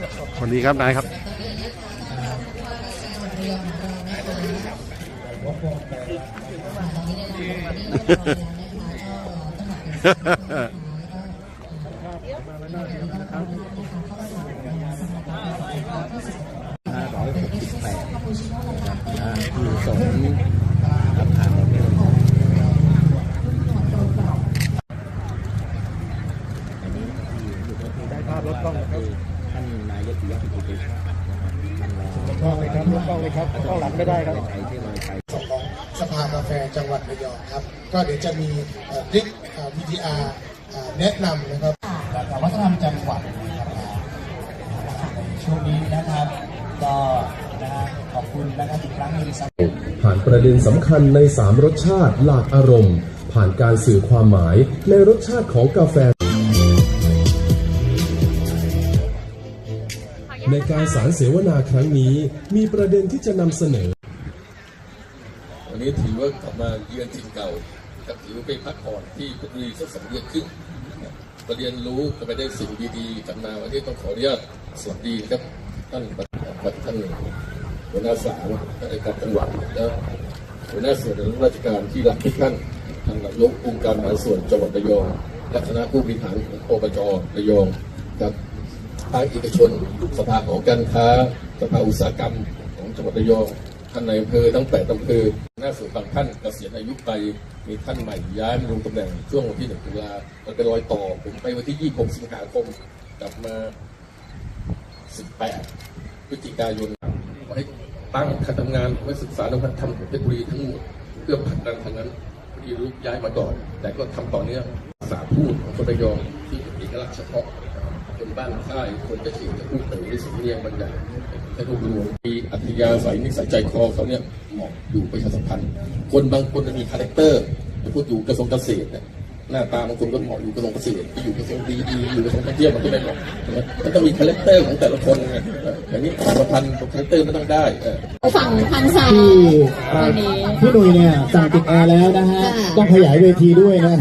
สวัสดีครับนายครับอยู่สองรับผ่านอันนี้ที่อยู่ก็คือได้ภาพรถกล้องคือท่าเตชะนะครับ กล้องเลยครับกล้องเลยครับกล้องหลังไม่ได้ครับของสภากาแฟจังหวัดระยองครับ ก็เดี๋ยวจะมีคลิปเอ่อ VTR เอ่อแนะนำนะครับแต่วัฒนธรรมจังหวัดนะครับช่วงนี้นะครับก็นะขอบคุณนะครับอีกครั้งหนึงสำหรับผ่านประเด็นสำคัญใน 3 รสชาติหลากอารมณ์ ผ่านการสื่อความหมายในรสชาติของกาแฟ ในการสารเสวนาครั้งนี้มีประเด็นที่จะนำเสนอ วันนี้ถือว่ากลับมาเยือนถิ่นเก่ากับถือว่าเป็นพักผ่อนที่เพชรบุรีสักสองเดือนครึ่งก็เรียนรู้ก็ไปได้สิ่งดีๆกลับมาวันนี้ต้องขออนุญาตสวัสดีครับท่านประท่านหัวหน้าศาลท่านในการจังหวัดและหัวหน้าส่วนราชการที่รักทุกท่านทานนายกองค์การบริหารส่วนจังหวัดระยองและคณะผู้บริหารของอบจระยองครับ ภาคเอกชน สภาของการค้า สภาอุตสาหกรรมของจังหวัดระยองท่านในอำเภอทั้งแปดอำเภอหน้าส่วนบางท่านเกษียณอายุไปมีท่านใหม่ย้ายมาลงตำแหน่งช่วงวันที่หนึ่งตุลามันเป็นรอยต่อผมไปวันที่ 26 สิงหาคมกลับมา 18 พฤศจิกายนไว้ตั้งคณะทำงานไว้ศึกษาในวัฒนธรรมของเพชรบุรีทั้งหมดเพื่อผลักดันทางนั้นพอดีลูกย้ายมาก่อนแต่ก็ทำต่อเนื่องภาษาพูดของคนระยองที่เอกลักษณ์เฉพาะ คนบ้านค่าย คนจะฉีดจะพูดแต่ในสำเนียงบางอย่างถ้าดูรวมมีอัธยาศัยนิสัยใจคอเขาเนี่ยเหมาะอยู่ประชาสัมพันธ์ คนบางคนจะมีคาแรคเตอร์จะพูดอยู่กระทรวงเกษตรเนี่ย หน้าตาบางคนก็เหมาะอยู่กระทรวงเกษตรที่อยู่กระทรวงดีดีอยู่กระทรวงท่องเที่ยวมันก็ไม่เหมาะใช่ไหมมันต้องมีคาแรคเตอร์ของแต่ละคนไงเอออย่างนี้ประพันธ์คาแรคเตอร์ไม่ต้องได้เออฝั่งพันษาที่อ่าวันนี้พี่หนุ่ยเนี่ยสั่งติดแอร์แล้วนะฮะค่ะต้องขยายเวทีด้วยนะ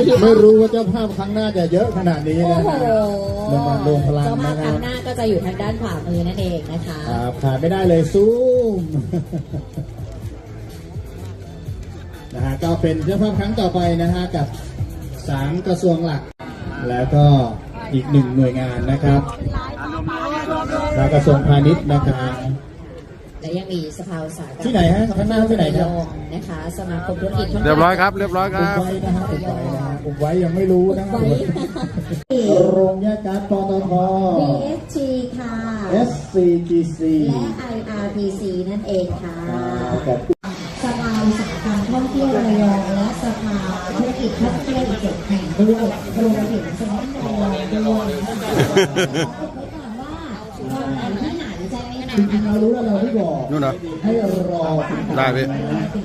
ดีไม่รู้ว่าเจ้าภาพครั้งหน้าจะเยอะขนาดนี้โอ้นะโหฮะเรื่องมารวมพลังเจ้าภานะพคครัรั้บงหน้าก็จะอยู่ทางด้านขวามือนั่นเองนะคะครับขาดไม่ได้เลยซูม นะฮะก็เป็นเจ้าภาพครั้งต่อไปนะฮะกับสามกระทรวงหลัก แล้วก็อีกหนึ่งหน่วยงานนะครับแล้วกระทรวงพาณิชย์นะครับและยังมีสภาอุตสาหกรรมที่ไหนฮะข้างหน้าที่ไหนครับะยองนะคะสมาคมธุรกิจท่งเรียบร้อยครับ เรียบร้อยคอุรับบไว้นะฮะอุบไว้นะฮะอุบไว้ยังไม่รู้นะครับโรงแยกการ์ดปตท BSG ค่ะ SCGC และ IRPC นั่นเองค่ะ บอกไว้ก่อนว่าวันไหนที่ไหนแจ้งไม่นานจริงๆเรารู้แล้วเราไม่บอกนู่นเหรอให้รอติตามได้พี่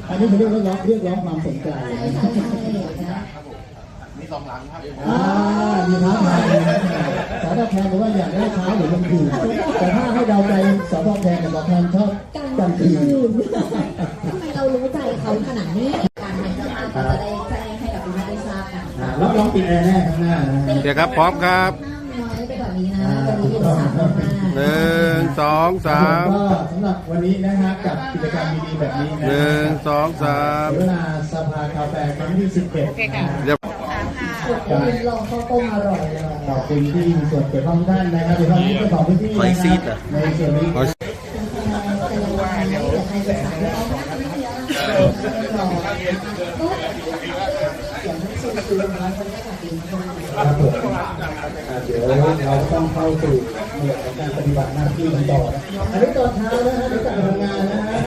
อันนี้เขาเรียกว่าร้องเรียกร้องความสนใจใช่ค่ะใช่นะอ่ามีท้าทายสอทแทนบอกว่าอยากได้เช้าหรือกลางคืนแต่ถ้าให้เดาใจสอทแทนกับสอทแทนชอบกลางคืนทำไมเรารู้ใจเขาขนาดนี้ ราบกันอ่ารับรองติดแอร์แน่ข้างหน้านะฮะ เดี๋ยวครับพร้อมครับน้อยไปกว่านี้นะวันนี้เป็นสามคนหน้าหนึ่งสองสามก็สำหรับวันนี้นะฮะกับกิจกรรมดีๆแบบนี้นะหนึ่งสองสามเวลาสภากาแฟครั้งที่11นะฮะเรียบขอบคุณลองข้าวต้มอร่อยเลยขอบคุณที่มีส่วนเกี่ยวข้องทุกท่านนะครับโดยเฉพาะที่เจ้าของพื้นที่นะครับในส่วนนี้เอาแต่ละวันนี้เดี๋ยวใครจะสั่งให้เขาไม่ได้เยอะรอ ก็อย่างที่สุดคือร้านบรรยากาศดีมากครับผมอ่าเดี๋ยวเราต้องเข้าสู่หน่วยของการปฏิบัติหน้าที่กันต่อนะอันนี้ตอนเช้านะฮะเดี๋ยวกลับไปทำงานนะฮะ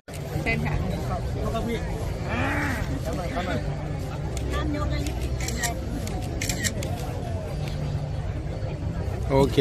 โอเค